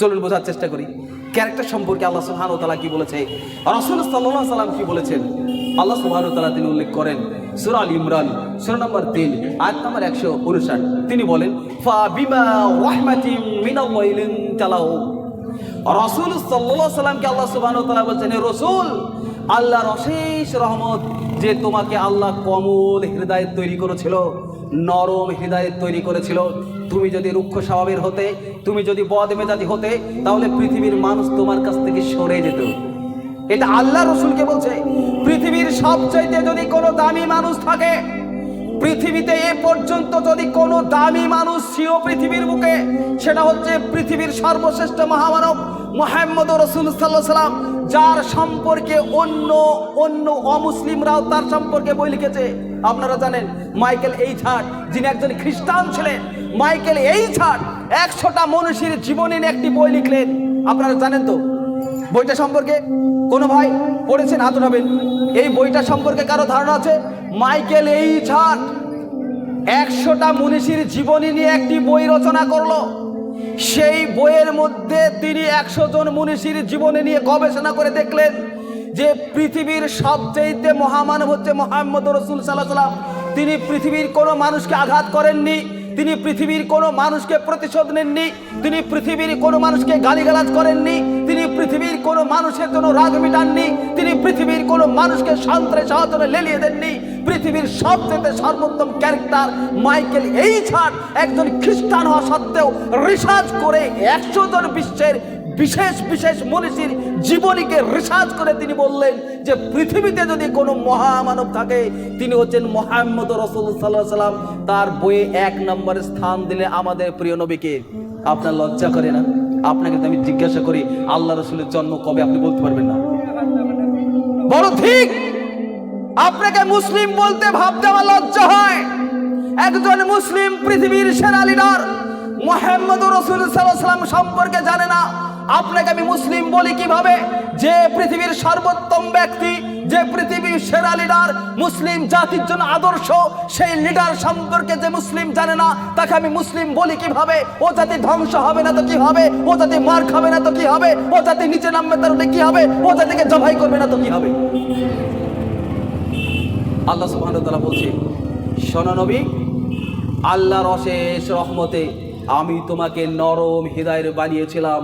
চলুন বোঝার চেষ্টা করি। ক্যারেক্টার সম্পর্কে আল্লাহ সুবহান তালা কি বলেছে? রসুল সাল্লাহ সাল্লাম কি বলেছেন? আল্লাহ সুবহান তালা তিনি উল্লেখ করেন সুরাল ইমরান, সুরা নম্বর তিন, আয়াত নম্বর একশো উনষাট। তিনি বলেন, ফা বিমা ওয়াহমাতিম মিনাল্লাইলিন চালাও রসুল সাল্লাহ সাল্লামকে আল্লাহ সুবহান তালা বলছেন রসুল, আল্লাহর অশেষ রহমত যে তোমাকে আল্লাহ কমল হৃদায়ত তৈরি করেছিল, নরম হৃদায়ত তৈরি করেছিল তুমি যদি রুক্ষ স্বভাবের হতে, তুমি যদি বদ মেজাজি হতে, তাহলে পৃথিবীর মানুষ তোমার কাছ থেকে সরে যেত। এটা আল্লাহ রসুলকে বলছে, পৃথিবীর সবচাইতে যদি কোনো দামি মানুষ থাকে, পৃথিবীতে এ পর্যন্ত যদি কোনো দামি মানুষ ছিল পৃথিবীর বুকে, সেটা হচ্ছে পৃথিবীর সর্বশ্রেষ্ঠ মহামানব মোহাম্মদ রসুল সাল্লাহ সাল্লাম যার সম্পর্কে অন্য অন্য অমুসলিমরাও তার সম্পর্কে বই লিখেছে। আপনারা জানেন, মাইকেল এইছাট, যিনি একজন খ্রিস্টান ছিলেন, মাইকেল এইছাট একশোটা মনীষীর জীবনী নিয়ে একটি বই লিখলেন। আপনারা জানেন তো, বইটা সম্পর্কে কোনো ভাই পড়েছেন? হাত উঠাবেন। এই বইটা সম্পর্কে কারও ধারণা আছে? মাইকেল এই ছাট একশোটা মনীষীর জীবনী নিয়ে একটি বই রচনা করল। সেই বইয়ের মধ্যে তিনি একশো জন মনীষীর জীবনে নিয়ে গবেষণা করে দেখলেন যে পৃথিবীর সবচেয়ে মহামানব হচ্ছে মোহাম্মদ রসুল সাল্লাহ সাল্লাম তিনি পৃথিবীর কোনো মানুষকে আঘাত করেননি, তিনি পৃথিবীর কোনো মানুষকে প্রতিশোধ নেননি, তিনি পৃথিবীর কোনো মানুষকে গালিগালাজ করেননি পৃথিবীর কোনো মানুষের জন্য রাগ মিটাননি তিনি পৃথিবীর কোনো মানুষকে সন্ত্রে সহজনে লেলিয়ে দেননি। পৃথিবীর সবচেয়ে সর্বোত্তম ক্যারেক্টার মাইকেল এই ছাড় একজন খ্রিস্টান হওয়া সত্ত্বেও রিসার্চ করে একশো জন বিশ্বের বিশেষ বিশেষ মনীষীর জীবনীকে রিসার্চ করে তিনি বললেন যে পৃথিবীতে যদি কোনো মহামানব থাকে, তিনি হচ্ছেন মোহাম্মদ রসুল সাল্লাহ সাল্লাম তার বইয়ে এক নম্বরে স্থান দিলে আমাদের প্রিয় নবীকে। আপনার লজ্জা করে না? আপনাকে আমি জিজ্ঞাসা করি, আল্লাহ রসুলের জন্ম কবে, আপনি বলতে পারবেন না। বড় ঠিক! আপনাকে মুসলিম বলতে ভাবতে আমার লজ্জা হয়। একজন মুসলিম পৃথিবীর সেরা লিডার মোহাম্মদ রসুল সাল্লাম সম্পর্কে জানে না। আপনাকে আমি মুসলিম বলি কীভাবে? যে পৃথিবীর সর্বোত্তম ব্যক্তি যে পৃথিবীর সেরা লিডার মুসলিম জাতির জন্য আদর্শ, সেই লিডার সম্পর্কে যে মুসলিম জানে না, তাকে আমি মুসলিম বলি কীভাবে? ও জাতি ধ্বংস হবে না তো কি হবে ও জাতি মার খাবে না তো কি হবে ও জাতি নিচে নামবে তার কি হবে ও জাতিকে জবাই করবে না তো কি হবে আল্লাহ সুবহান তাআলা বলছে, শোনো আল্লাহর অশেষ রহমতে আমি তোমাকে নরম হৃদয়ের বানিয়েছিলাম।